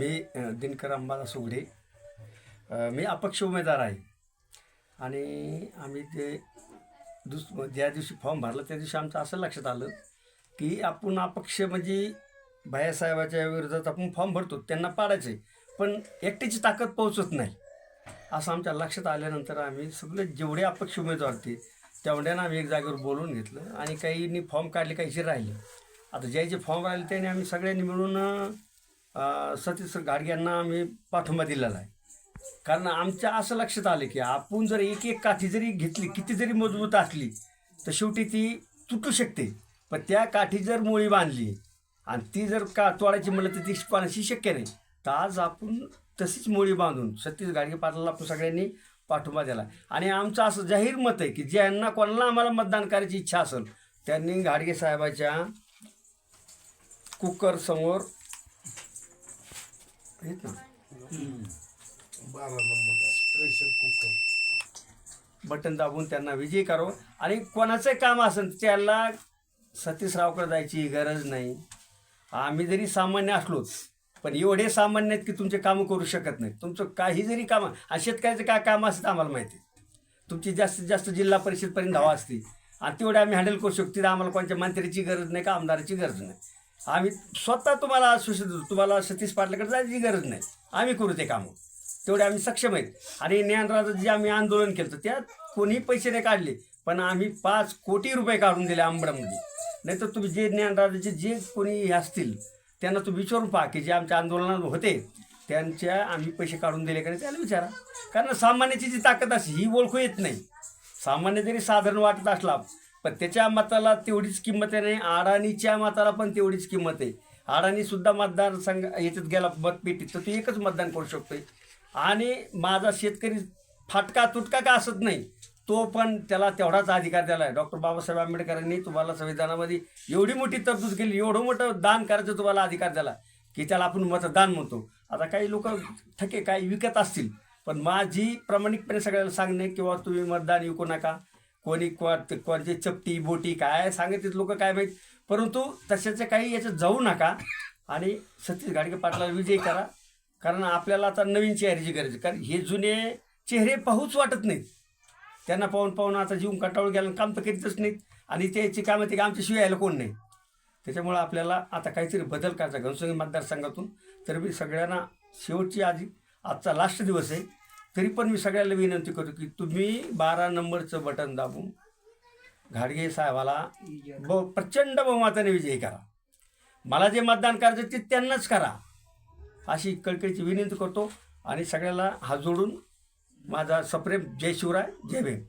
मी दिनकर अंबादास सुगडे मी अपक्ष उमेदवार आहे. आणि आम्ही ते दुस ज्या दिवशी फॉर्म भरला त्या दिवशी आमचं असं लक्षात आलं की आपण अपक्ष म्हणजे भायासाहेबाच्या विरोधात आपण फॉर्म भरतो त्यांना पाडायचे पण एकट्याची ताकद पोहोचत नाही. असं आमच्या लक्षात आल्यानंतर आम्ही सगळे जेवढे अपक्ष उमेदवार होते तेवढ्यानं आम्ही एक जागेवर बोलून घेतलं आणि काहींनी फॉर्म काढले काहीचे राहिले. आता ज्याचे फॉर्म राहिले त्याने आम्ही सगळ्यांनी मिळून अं, सतीश गाडग्यांना आम्ही पाठिंबा दिलेला आहे. कारण आमच्या असं लक्षात आलं की आपण जर एक एक काठी जरी घेतली किती जरी मजबूत असली तर शेवटी ती तुटू शकते. पण त्या काठी जर मुळी बांधली आणि ती जर का तोडायची म्हणलं तर ती पाण्याची शक्य नाही. तर आज आपण तशीच मुळी बांधून सतीश गाडगे पाटलाला आपण सगळ्यांनी पाठिंबा दिला. आणि आमचं असं जाहीर मत आहे की ज्यांना कोणाला आम्हाला मतदान करायची इच्छा असेल त्यांनी गाडगे साहेबाच्या कुकर समोर बारा नंबर प्रेशर कुकर बटन दाबून त्यांना विजयी करावं आणि कोणाचं काम असेल त्याला सतीशरावकडे जायची गरज नाही. आम्ही जरी सामान्य असलोच पण एवढे सामान्य आहेत की तुमचे कामं करू शकत नाही तुमचं काही जरी कामं आणि शेतकऱ्याचं काय काम असतं आम्हाला माहिती आहे. तुमची जास्तीत जास्त जिल्हा परिषदपर्यंत धावा असते. आणि तेवढे आम्ही हँडल करू शकतो. तिथं आम्हाला कोणत्या मंत्र्याची गरज नाही का आमदाराची गरज नाही. आम्ही स्वतः तुम्हाला सुशित तुम्हाला सतीश पाटलाकडे जायची गरज नाही. आम्ही करू ते कामं. तेवढे आम्ही सक्षम आहेत. आणि ज्ञानराजाचं जे आम्ही आंदोलन केलं त्यात कोणी पैसे नाही काढले. पण आम्ही पाच कोटी रुपये काढून दिले आंबडामध्ये नाही तर तुम्ही जे ज्ञानराजाचे जे कोणी हे असतील त्यांना तुम्ही विचारून पहा की जे आमच्या आंदोलनात होते त्यांच्या आम्ही पैसे काढून दिले का त्याला विचारा. कारण सामान्याची जी ताकद असते ही ओळखू येत नाही. सामान्य जरी साधारण वाटत असला पण त्याच्या मताला तेवढीच किंमत आहे नाही अडाणीच्या मताला पण तेवढीच किंमत आहे. अडाणी सुद्धा मतदारसंघ याच्यात गेला मतपेटीत तर तो एकच मतदान करू शकतोय. आणि माझा शेतकरी फाटका तुटका का असत नाही तो पण त्याला तेवढाच अधिकार दिला आहे. डॉक्टर बाबासाहेब आंबेडकरांनी तुम्हाला संविधानामध्ये एवढी मोठी तरतूद केली एवढं मोठं दान करायचं तुम्हाला अधिकार दिला की त्याला आपण मतदान म्हणतो. आता काही लोक ठके काही विकत असतील पण माझी प्रामाणिकपणे सगळ्याला सांगणे किंवा तुम्ही मतदान विकू नका. कोणी को कोणची चपटी बोटी काय सांगितले लोक काय माहीत? परंतु तशाचं काही याच्यात जाऊ नका आणि सतीश गाडगे पाटलाला विजय करा. कारण आपल्याला आता नवीन चेहऱ्याची गरज कारण हे जुने चेहरे पाहूच वाटत नाहीत. त्यांना पाहून पाहून आता जीवन कंटाळून गेला काम तर करीतच नाहीत. आणि त्याची कामं ते आमच्याशिवाय यायला कोण नाही. त्याच्यामुळं आपल्याला आता काहीतरी बदल करायचा घनसंगी मतदारसंघातून. तर मी सगळ्यांना शेवटची आधी आजचा लास्ट दिवस आहे. तरी पण मी सगळ्याला विनंती करतो की तुम्ही बारा नंबरचं बटन दाबून घाडगे साहेबाला ब प्रचंड बहुमताने विजयी करा. मला जे मतदान करायचं ते त्यांनाच करा अशी कळकळीची विनंती करतो. आणि सगळ्याला हात जोडून माझा सप्रेम जय शिवराय जय भीम.